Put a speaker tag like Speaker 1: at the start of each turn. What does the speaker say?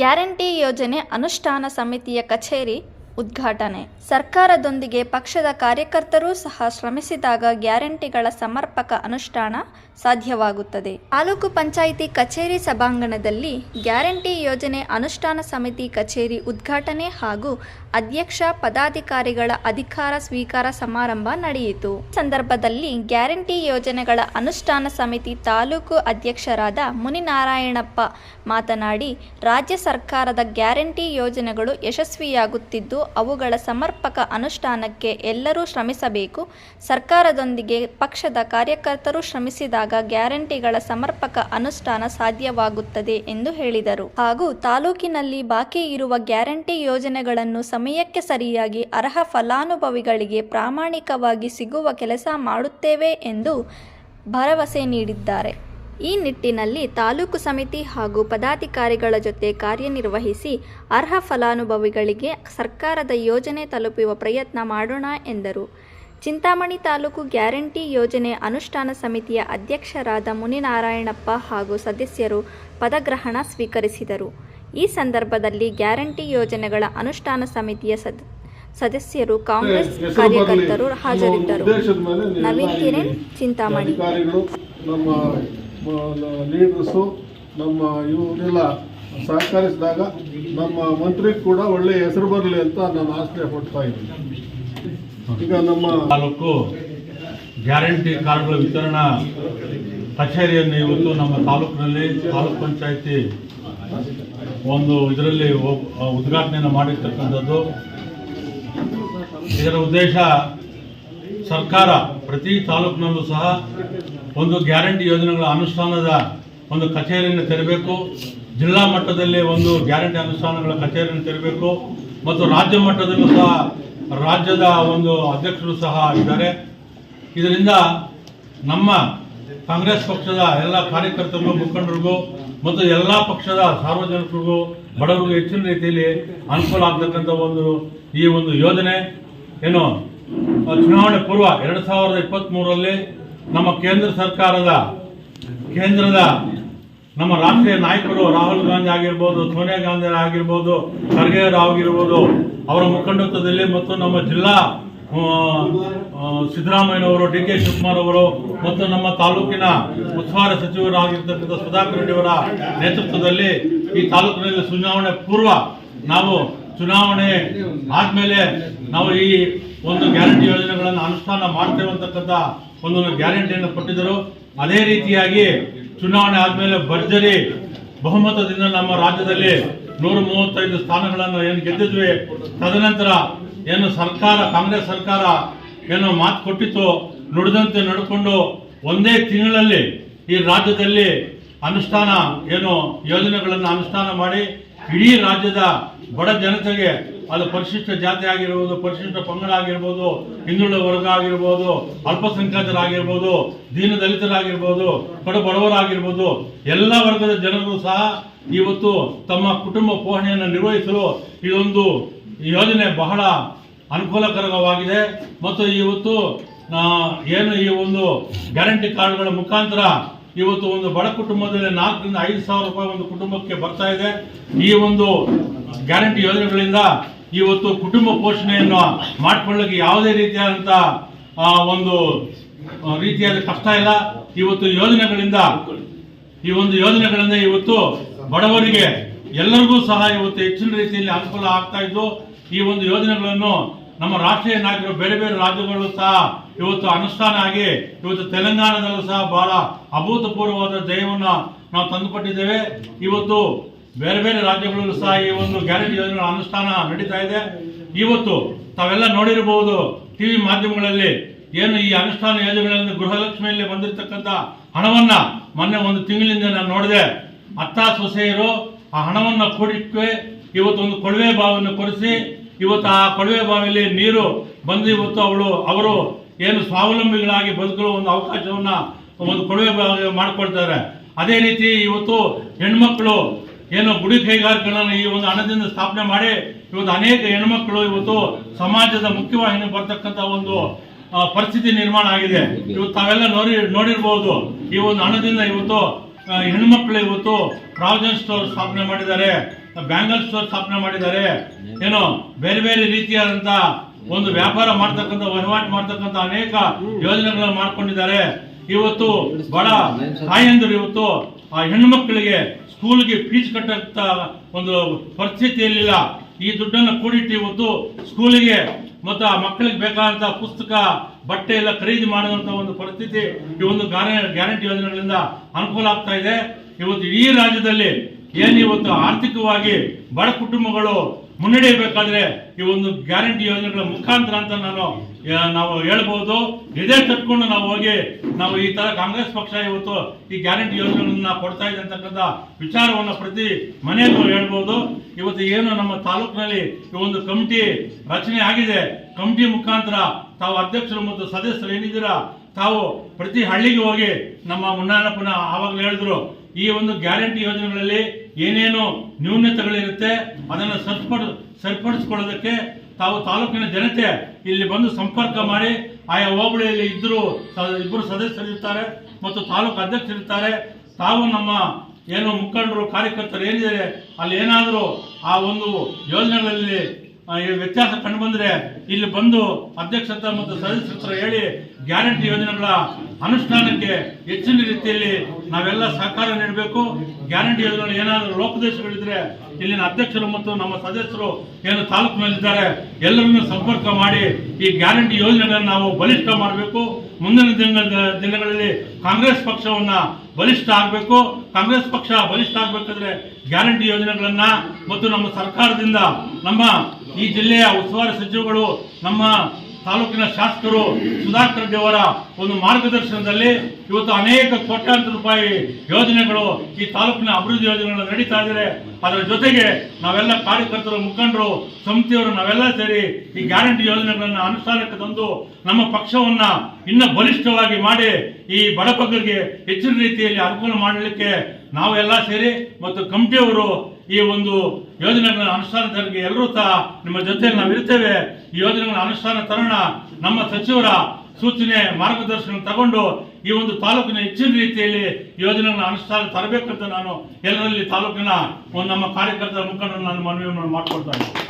Speaker 1: Guarantee ಯೋಜನೆ ಅನುಷ್ಠಾನ ಸಮಿತಿಯ ಕಚೇರಿ ಉದ್ಘಾಟನೆ. ಸರ್ಕಾರದೊಂದಿಗೆ ಪಕ್ಷದ ಕಾರ್ಯಕರ್ತರೂ ಸಹ ಶ್ರಮಿಸಿದಾಗ ಗ್ಯಾರಂಟಿಗಳ ಸಮರ್ಪಕ ಅನುಷ್ಠಾನ ಸಾಧ್ಯವಾಗುತ್ತದೆ. ತಾಲೂಕು ಪಂಚಾಯಿತಿ ಕಚೇರಿ ಸಭಾಂಗಣದಲ್ಲಿ ಗ್ಯಾರಂಟಿ ಯೋಜನೆ ಅನುಷ್ಠಾನ ಸಮಿತಿ ಕಚೇರಿ ಉದ್ಘಾಟನೆ ಹಾಗೂ ಅಧ್ಯಕ್ಷ ಪದಾಧಿಕಾರಿಗಳ ಅಧಿಕಾರ ಸ್ವೀಕಾರ ಸಮಾರಂಭ ನಡೆಯಿತು. ಸಂದರ್ಭದಲ್ಲಿ ಗ್ಯಾರಂಟಿ ಯೋಜನೆಗಳ ಅನುಷ್ಠಾನ ಸಮಿತಿ ತಾಲೂಕು ಅಧ್ಯಕ್ಷರಾದ ಮುನಿನಾರಾಯಣಪ್ಪ ಮಾತನಾಡಿ, ರಾಜ್ಯ ಸರ್ಕಾರದ ಗ್ಯಾರಂಟಿ ಯೋಜನೆಗಳು ಯಶಸ್ವಿಯಾಗುತ್ತಿದ್ದು, ಅವುಗಳ ಸಮರ್ಪಕ ಅನುಷ್ಠಾನಕ್ಕೆ ಎಲ್ಲರೂ ಶ್ರಮಿಸಬೇಕು. ಸರ್ಕಾರದೊಂದಿಗೆ ಪಕ್ಷದ ಕಾರ್ಯಕರ್ತರು ಶ್ರಮಿಸಿದಾಗ ಗ್ಯಾರಂಟಿಗಳ ಸಮರ್ಪಕ ಅನುಷ್ಠಾನ ಸಾಧ್ಯವಾಗುತ್ತದೆ ಎಂದು ಹೇಳಿದರು. ಹಾಗೂ ತಾಲೂಕಿನಲ್ಲಿ ಬಾಕಿ ಇರುವ ಗ್ಯಾರಂಟಿ ಯೋಜನೆಗಳನ್ನು ಸಮಯಕ್ಕೆ ಸರಿಯಾಗಿ ಅರ್ಹ ಫಲಾನುಭವಿಗಳಿಗೆ ಪ್ರಾಮಾಣಿಕವಾಗಿ ಸಿಗುವ ಕೆಲಸ ಮಾಡುತ್ತೇವೆ ಎಂದು ಭರವಸೆ ನೀಡಿದ್ದಾರೆ. ಈ ನಿಟ್ಟಿನಲ್ಲಿ ತಾಲೂಕು ಸಮಿತಿ ಹಾಗೂ ಪದಾಧಿಕಾರಿಗಳ ಜೊತೆ ಕಾರ್ಯನಿರ್ವಹಿಸಿ ಅರ್ಹ ಫಲಾನುಭವಿಗಳಿಗೆ ಸರ್ಕಾರದ ಯೋಜನೆ ತಲುಪುವ ಪ್ರಯತ್ನ ಮಾಡೋಣ ಎಂದರು. ಚಿಂತಾಮಣಿ ತಾಲೂಕು ಗ್ಯಾರಂಟಿ ಯೋಜನೆ ಅನುಷ್ಠಾನ ಸಮಿತಿಯ ಅಧ್ಯಕ್ಷರಾದ ಮುನಿನಾರಾಯಣಪ್ಪ ಹಾಗೂ ಸದಸ್ಯರು ಪದಗ್ರಹಣ ಸ್ವೀಕರಿಸಿದರು. ಈ ಸಂದರ್ಭದಲ್ಲಿ ಗ್ಯಾರಂಟಿ ಯೋಜನೆಗಳ ಅನುಷ್ಠಾನ ಸಮಿತಿಯ ಸದ ಸದಸ್ಯರು ಕಾಂಗ್ರೆಸ್ ಕಾರ್ಯಕರ್ತರು ಹಾಜರಿದ್ದರು. ನವೀನ್ ಕಿರಣ್ ಚಿಂತಾಮಣಿ.
Speaker 2: ಲೀಡರ್ಸು ನಮ್ಮ ಇವರೆಲ್ಲ ಸಹಕರಿಸಿದಾಗ ನಮ್ಮ ಮಂತ್ರಿ ಕೂಡ ಒಳ್ಳೆಯ ಹೆಸರು ಬರಲಿ ಅಂತ ನಾನು ಆಸೆ ಪಡ್ತಾ ಇದ್ದೀನಿ. ಈಗ ನಮ್ಮ
Speaker 3: ತಾಲೂಕು ಗ್ಯಾರಂಟಿ ಕಾರ್ಡ್ಗಳ ವಿತರಣಾ ಕಚೇರಿಯನ್ನು ಇವತ್ತು ನಮ್ಮ ತಾಲೂಕಿನಲ್ಲಿ ತಾಲೂಕ್ ಪಂಚಾಯತಿ ಒಂದು ಇದರಲ್ಲಿ ಉದ್ಘಾಟನೆಯನ್ನು ಮಾಡಿರ್ತಕ್ಕಂಥದ್ದು. ಇದರ ಉದ್ದೇಶ ಸರ್ಕಾರ ಪ್ರತಿ ತಾಲೂಕಿನಲ್ಲೂ ಸಹ ಒಂದು ಗ್ಯಾರಂಟಿ ಯೋಜನೆಗಳ ಅನುಷ್ಠಾನದ ಒಂದು ಕಚೇರಿಯನ್ನು ತೆರಬೇಕು. ಜಿಲ್ಲಾ ಮಟ್ಟದಲ್ಲಿ ಒಂದು ಗ್ಯಾರಂಟಿ ಅನುಷ್ಠಾನಗಳ ಕಚೇರಿಯನ್ನು ತೆರಬೇಕು. ಮತ್ತು ರಾಜ್ಯ ಮಟ್ಟದಲ್ಲೂ ಸಹ ರಾಜ್ಯದ ಒಂದು ಅಧ್ಯಕ್ಷರು ಸಹ ಇದ್ದಾರೆ. ಇದರಿಂದ ನಮ್ಮ ಕಾಂಗ್ರೆಸ್ ಪಕ್ಷದ ಎಲ್ಲ ಕಾರ್ಯಕರ್ತರಿಗೂ, ಮುಖಂಡರಿಗೂ ಮತ್ತು ಎಲ್ಲ ಪಕ್ಷದ ಸಾರ್ವಜನಿಕರಿಗೂ, ಬಡವರಿಗೂ ಹೆಚ್ಚಿನ ರೀತಿಯಲ್ಲಿ ಅನುಕೂಲ ಆಗ್ತಕ್ಕಂಥ ಒಂದು ಈ ಒಂದು ಯೋಜನೆ. ಏನು ಚುನಾವಣೆ ಪೂರ್ವ ಎರಡು ಸಾವಿರದ ಇಪ್ಪತ್ತ್ ಮೂರರಲ್ಲಿ ನಮ್ಮ ಕೇಂದ್ರ ಸರ್ಕಾರದ, ಕೇಂದ್ರದ ನಮ್ಮ ರಾಷ್ಟ್ರೀಯ ನಾಯಕರು ರಾಹುಲ್ ಗಾಂಧಿ ಆಗಿರ್ಬೋದು, ಸೋನಿಯಾ ಗಾಂಧಿ ಆಗಿರ್ಬೋದು, ಖರ್ಗೆ ಆಗಿರ್ಬೋದು, ಅವರ ಮುಖಂಡತ್ವದಲ್ಲಿ ಮತ್ತು ನಮ್ಮ ಜಿಲ್ಲಾ ಸಿದ್ದರಾಮಯ್ಯನವರು, ಡಿ ಕೆ ಶಿವಕುಮಾರ್ ಅವರು ಮತ್ತು ನಮ್ಮ ತಾಲೂಕಿನ ಉಸ್ತುವಾರಿ ಸಚಿವರಾಗಿರ್ತಕ್ಕಂಥ ಸುಧಾಕರ್ ರೆಡ್ಡಿ ಅವರ ನೇತೃತ್ವದಲ್ಲಿ ಈ ತಾಲೂಕಿನಲ್ಲಿ ಚುನಾವಣೆ ಪೂರ್ವ ನಾವು ಚುನಾವಣೆ ಆದ್ಮೇಲೆ ನಾವು ಈ ಒಂದು ಗ್ಯಾರಂಟಿ ಯೋಜನೆಗಳನ್ನು ಅನುಷ್ಠಾನ ಮಾಡ್ತೇವೆ ಒಂದೊಂದು ಒಂದು ಗ್ಯಾರಂಟಿಯನ್ನು ಕೊಟ್ಟಿದ್ದರು. ಅದೇ ರೀತಿಯಾಗಿ ಚುನಾವಣೆ ಆದ್ಮೇಲೆ ಭರ್ಜರಿ ಬಹುಮತದಿಂದ ನಮ್ಮ ರಾಜ್ಯದಲ್ಲಿ ನೂರ ಮೂವತ್ತೈದು ಸ್ಥಾನಗಳನ್ನು ಏನು ಗೆದ್ದಿದ್ವಿ. ತದನಂತರ ಏನು ಸರ್ಕಾರ, ಕಾಂಗ್ರೆಸ್ ಸರ್ಕಾರ ಏನು ಮಾತು ಕೊಟ್ಟಿತ್ತು. ನುಡಿದಂತೆ ನಡ್ಕೊಂಡು ಒಂದೇ ತಿಂಗಳಲ್ಲಿ ಈ ರಾಜ್ಯದಲ್ಲಿ ಅನುಷ್ಠಾನ ಏನು ಯೋಜನೆಗಳನ್ನು ಅನುಷ್ಠಾನ ಮಾಡಿ ಇಡೀ ರಾಜ್ಯದ ಬಡ ಜನತೆಗೆ ಅದು ಪರಿಶಿಷ್ಟ ಜಾತಿ ಆಗಿರ್ಬೋದು, ಪರಿಶಿಷ್ಟ ಪಂಗಡ ಆಗಿರ್ಬೋದು, ಹಿಂದುಳಿದ ವರ್ಗ ಆಗಿರ್ಬೋದು, ಅಲ್ಪಸಂಖ್ಯಾತರಾಗಿರ್ಬೋದು, ದೀನ ದಲಿತರಾಗಿರ್ಬೋದು, ಕಡು ಬಡವರಾಗಿರ್ಬೋದು, ಎಲ್ಲ ವರ್ಗದ ಜನರು ಸಹ ಇವತ್ತು ತಮ್ಮ ಕುಟುಂಬ ಪೋಷಣೆಯನ್ನು ನಿರ್ವಹಿಸಲು ಇದೊಂದು ಯೋಜನೆ ಬಹಳ ಅನುಕೂಲಕರವಾಗಿದೆ. ಮತ್ತು ಇವತ್ತು ಏನು ಈ ಒಂದು ಗ್ಯಾರಂಟಿ ಕಾರ್ಡ್ಗಳ ಮುಖಾಂತರ ಇವತ್ತು ಒಂದು ಬಡ ಕುಟುಂಬದಲ್ಲಿ ನಾಲ್ಕರಿಂದ ಐದು ಸಾವಿರ ರೂಪಾಯಿ ಒಂದು ಕುಟುಂಬಕ್ಕೆ ಬರ್ತಾ ಇದೆ. ಈ ಒಂದು ಗ್ಯಾರಂಟಿ ಯೋಜನೆಗಳಿಂದ ಇವತ್ತು ಕುಟುಂಬ ಪೋಷಣೆಯನ್ನು ಮಾಡ್ಕೊಳ್ಳೋಕೆ ಯಾವುದೇ ರೀತಿಯಾದಂಥ ಒಂದು ರೀತಿಯಾದ ಕಷ್ಟ ಇಲ್ಲ. ಇವತ್ತು ಯೋಜನೆಗಳಿಂದ, ಈ ಒಂದು ಯೋಜನೆಗಳಿಂದ ಇವತ್ತು ಬಡವರಿಗೆ ಎಲ್ಲರಿಗೂ ಸಹ ಇವತ್ತು ಹೆಚ್ಚಿನ ರೀತಿಯಲ್ಲಿ ಅನುಕೂಲ ಆಗ್ತಾ ಇದ್ದು, ಈ ಒಂದು ಯೋಜನೆಗಳನ್ನು ನಮ್ಮ ರಾಷ್ಟ್ರೀಯ ನಾಯಕರು, ಬೇರೆ ಬೇರೆ ರಾಜ್ಯಗಳು ಸಹ ಇವತ್ತು ಅನುಷ್ಠಾನ ಆಗಿ, ಇವತ್ತು ತೆಲಂಗಾಣದಲ್ಲೂ ಸಹ ಬಹಳ ಅಭೂತಪೂರ್ವವಾದ ಜಯವನ್ನು ನಾವು ತಂದುಕೊಟ್ಟಿದ್ದೇವೆ. ಇವತ್ತು ಬೇರೆ ಬೇರೆ ರಾಜ್ಯಗಳಲ್ಲೂ ಸಹ ಈ ಒಂದು ಗ್ಯಾರಂಟಿ ಯೋಜನೆಗಳ ಅನುಷ್ಠಾನ ನಡೀತಾ ಇದೆ. ಇವತ್ತು ತಾವೆಲ್ಲ ನೋಡಿರಬಹುದು ಟಿವಿ ಮಾಧ್ಯಮಗಳಲ್ಲಿ ಏನು ಈ ಅನುಷ್ಠಾನ ಯೋಜನೆಗಳಿಂದ ಗೃಹಲಕ್ಷ್ಮಿಯಲ್ಲಿ ಬಂದಿರತಕ್ಕಂಥ ಹಣವನ್ನ ಮೊನ್ನೆ ಒಂದು ತಿಂಗಳಿಂದ ನಾನು ನೋಡಿದೆ. ಅತ್ತ ಸೊಸೆಯರು ಆ ಹಣವನ್ನ ಕೂಡಿಟ್ಟು ಇವತ್ತು ಒಂದು ಕೊಳವೆ ಬಾವನ್ನು ಕೊರೆಸಿ, ಇವತ್ತು ಆ ಕೊಳವೆ ಬಾವಿಯಲ್ಲಿ ನೀರು ಬಂದು ಇವತ್ತು ಅವಳು, ಅವರು ಏನು ಸ್ವಾವಲಂಬಿಗಳಾಗಿ ಬದುಕಲು ಒಂದು ಅವಕಾಶವನ್ನ ಒಂದು ಕೊಳವೆ ಬಾವಿ ಮಾಡಿಕೊಳ್ತಾರೆ ಅದೇ ರೀತಿ ಇವತ್ತು ಹೆಣ್ಮಕ್ಳು ಏನು ಗುಡಿ ಕೈಗಾರಿಕೆಗಳನ್ನು ಈ ಒಂದು ಹಣದಿಂದ ಸ್ಥಾಪನೆ ಮಾಡಿ ಇವತ್ತು ಅನೇಕ ಹೆಣ್ಮಕ್ಳು ಇವತ್ತು ಸಮಾಜದ ಮುಖ್ಯವಾಹಿನಿ ಬರ್ತಕ್ಕಂಥ ಒಂದು ಪರಿಸ್ಥಿತಿ ನಿರ್ಮಾಣ ಆಗಿದೆ. ಇವತ್ತು ತಾವೆಲ್ಲ ನೋಡಿ, ನೋಡಿರ್ಬೋದು, ಈ ಒಂದು ಹಣದಿಂದ ಇವತ್ತು ಹೆಣ್ಮಕ್ಳು ಇವತ್ತು ಪ್ರಾವಿಜನ್ ಸ್ಟೋರ್ ಸ್ಥಾಪನೆ ಮಾಡಿದ್ದಾರೆ, ಬ್ಯಾಂಗಲ್ ಸ್ಟೋರ್ ಸ್ಥಾಪನೆ ಮಾಡಿದ್ದಾರೆ. ಏನೋ ಬೇರೆ ಬೇರೆ ರೀತಿಯಾದಂತ ಒಂದು ವ್ಯಾಪಾರ ಮಾಡ್ತಕ್ಕಂಥ, ವಹಿವಾಟು ಮಾಡ್ತಕ್ಕಂಥ ಅನೇಕ ಯೋಜನೆಗಳನ್ನು ಮಾಡ್ಕೊಂಡಿದ್ದಾರೆ. ಇವತ್ತು ಬಡ ತಾಯಂದಿರು ಇವತ್ತು ಆ ಹೆಣ್ಣು ಮಕ್ಕಳಿಗೆ ಸ್ಕೂಲ್ಗೆ ಫೀಸ್ ಕಟ್ಟಂತ ಒಂದು ಪರಿಸ್ಥಿತಿ ಇರಲಿಲ್ಲ ಈ ದುಡ್ಡನ್ನು ಕೂಡಿಟ್ಟು ಇವತ್ತು ಸ್ಕೂಲಿಗೆ ಮತ್ತು ಆ ಮಕ್ಕಳಿಗೆ ಬೇಕಾದಂತ ಪುಸ್ತಕ, ಬಟ್ಟೆ ಎಲ್ಲ ಖರೀದಿ ಮಾಡುವಂಥ ಒಂದು ಪರಿಸ್ಥಿತಿ ಈ ಒಂದು ಗ್ಯಾರಂಟಿ ಯೋಜನೆಗಳಿಂದ ಅನುಕೂಲ ಆಗ್ತಾ ಇದೆ. ಇವತ್ತು ಇಡೀ ರಾಜ್ಯದಲ್ಲಿ ಏನು ಇವತ್ತು ಆರ್ಥಿಕವಾಗಿ ಬಡ ಕುಟುಂಬಗಳು ಮುನ್ನಡೆಯಬೇಕಾದ್ರೆ ಈ ಒಂದು ಗ್ಯಾರಂಟಿ ಯೋಜನೆಗಳ ಮುಖಾಂತರ ಅಂತ ನಾನು ನಾವು ಹೇಳ್ಬೋದು. ಇದೇ ತಟ್ಕೊಂಡು ನಾವು ಹೋಗಿ, ನಾವು ಈ ತರ ಕಾಂಗ್ರೆಸ್ ಪಕ್ಷ ಇವತ್ತು ಈ ಗ್ಯಾರಂಟಿ ಯೋಜನೆಗಳನ್ನ ಕೊಡ್ತಾ ಇದೆ ಅಂತಕ್ಕಂಥ ವಿಚಾರವನ್ನ ಪ್ರತಿ ಮನೆಯಲ್ಲೂ ಹೇಳ್ಬೋದು. ಇವತ್ತು ಏನು ನಮ್ಮ ತಾಲೂಕಿನಲ್ಲಿ ಈ ಒಂದು ಕಮಿಟಿ ರಚನೆ ಆಗಿದೆ. ಕಮಿಟಿ ಮುಖಾಂತರ ತಾವು ಅಧ್ಯಕ್ಷರು ಮತ್ತು ಸದಸ್ಯರು ಏನಿದ್ದೀರಾ, ತಾವು ಪ್ರತಿ ಹಳ್ಳಿಗೆ ಹೋಗಿ ನಮ್ಮ ಮುನ್ನಾರಪ್ಪನ ಆವಾಗಲೇ ಹೇಳಿದ್ರು, ಈ ಒಂದು ಗ್ಯಾರಂಟಿ ಯೋಜನೆಗಳಲ್ಲಿ ಏನೇನು ನ್ಯೂನತೆಗಳಿರುತ್ತೆ, ಅದನ್ನು ಸರಿಪಡ, ಸರಿಪಡಿಸ್ಕೊಳ್ಳೋದಕ್ಕೆ ತಾವು ತಾಲೂಕಿನ ಜನತೆ ಇಲ್ಲಿ ಬಂದು ಸಂಪರ್ಕ ಮಾಡಿ, ಆಯಾ ಹೋಬಳಿಯಲ್ಲಿ ಇದ್ದರು ಇಬ್ಬರು ಸದಸ್ಯರು ಇರ್ತಾರೆ ಮತ್ತು ತಾಲೂಕು ಅಧ್ಯಕ್ಷರಿರ್ತಾರೆ. ತಾವು ನಮ್ಮ ಏನು ಮುಖಂಡರು, ಕಾರ್ಯಕರ್ತರು ಏನಿದ್ದಾರೆ, ಅಲ್ಲಿ ಏನಾದರೂ ಆ ಒಂದು ಯೋಜನೆಗಳಲ್ಲಿ ವ್ಯತ್ಯಾಸ ಕಂಡು ಬಂದ್ರೆ ಇಲ್ಲಿ ಬಂದು ಅಧ್ಯಕ್ಷತೆ ಮತ್ತು ಸದಸ್ಯರ ಹೇಳಿ ಗ್ಯಾರಂಟಿ ಯೋಜನೆಗಳ ಅನುಷ್ಠಾನಕ್ಕೆ ಹೆಚ್ಚಿನ ರೀತಿಯಲ್ಲಿ ನಾವೆಲ್ಲ ಸಹಕಾರ ನೀಡಬೇಕು. ಗ್ಯಾರಂಟಿ ಯೋಜನೆಗಳು ಏನಾದರೂ ಲೋಪದೇಶಗಳಿದ್ರೆ ಇಲ್ಲಿನ ಅಧ್ಯಕ್ಷರು ಮತ್ತು ನಮ್ಮ ಸದಸ್ಯರು ಏನು ತಾಲೂಕಿನಲ್ಲಿದ್ದಾರೆ ಎಲ್ಲರನ್ನು ಸಂಪರ್ಕ ಮಾಡಿ ಈ ಗ್ಯಾರಂಟಿ ಯೋಜನೆಗಳನ್ನು ನಾವು ಬಲಿಷ್ಠ ಮಾಡಬೇಕು. ಮುಂದಿನ ದಿನ ದಿನಗಳಲ್ಲಿ ಕಾಂಗ್ರೆಸ್ ಪಕ್ಷವನ್ನ ಬಲಿಷ್ಠ ಆಗಬೇಕು. ಕಾಂಗ್ರೆಸ್ ಪಕ್ಷ ಬಲಿಷ್ಠ ಆಗಬೇಕಾದ್ರೆ ಗ್ಯಾರಂಟಿ ಯೋಜನೆಗಳನ್ನ ಮತ್ತು ನಮ್ಮ ಸರ್ಕಾರದಿಂದ ನಮ್ಮ ಈ ಜಿಲ್ಲೆಯ ಉಸ್ತುವಾರಿ ಸಚಿವಗಳು ನಮ್ಮ ತಾಲೂಕಿನ ಶಾಸಕರು ಸುಧಾಕರ್ ದೇವರ ಒಂದು ಮಾರ್ಗದರ್ಶನದಲ್ಲಿ ಇವತ್ತು ಅನೇಕ ಕೋಟ್ಯಾಂತರ ರೂಪಾಯಿ ಯೋಜನೆಗಳು ಈ ತಾಲೂಕಿನ ಅಭಿವೃದ್ಧಿ ಯೋಜನೆಗಳು ನಡೀತಾ ಇದ್ದಾರೆ. ಅದರ ಜೊತೆಗೆ ನಾವೆಲ್ಲ ಕಾರ್ಯಕರ್ತರು ಮುಖಂಡರು, ಸಮಿತಿಯವರು ನಾವೆಲ್ಲ ಸೇರಿ ಈ ಗ್ಯಾರಂಟಿ ಯೋಜನೆಗಳನ್ನು ಅನುಷ್ಠಾನಕ್ಕೆ ತಂದು ನಮ್ಮ ಪಕ್ಷವನ್ನ ಇನ್ನ ಬಲಿಷ್ಠವಾಗಿ ಮಾಡಿ ಈ ಬಡಬಗ್ಗರಿಗೆ ಹೆಚ್ಚಿನ ರೀತಿಯಲ್ಲಿ ಅನುಕೂಲ ಮಾಡಲಿಕ್ಕೆ ನಾವೆಲ್ಲ ಸೇರಿ ಮತ್ತು ಕಮಿಟಿಯವರು ಈ ಒಂದು ಯೋಜನೆಗಳ ಅನುಷ್ಠಾನ ತರಕ್ಕೆ ಎಲ್ಲರೂ ಸಹ ನಿಮ್ಮ ಜೊತೆಯಲ್ಲಿ ನಾವು ಇರ್ತೇವೆ. ಈ ಯೋಜನೆಗಳ ಅನುಷ್ಠಾನ ತರೋಣ ನಮ್ಮ ಸಚಿವರ ಸೂಚನೆ, ಮಾರ್ಗದರ್ಶನ ತಗೊಂಡು ಈ ಒಂದು ತಾಲೂಕಿನ ಹೆಚ್ಚಿನ ರೀತಿಯಲ್ಲಿ ಯೋಜನೆಗಳ ಅನುಷ್ಠಾನ ತರಬೇಕಂತ ನಾನು ಎಲ್ಲರಲ್ಲಿ ತಾಲೂಕಿನ ಒಂದು ನಮ್ಮ ಕಾರ್ಯಕರ್ತರ ಮುಖಂಡರು ನಾನು ಮನವಿಯನ್ನು ಮಾಡ್ಕೊಳ್ತಾ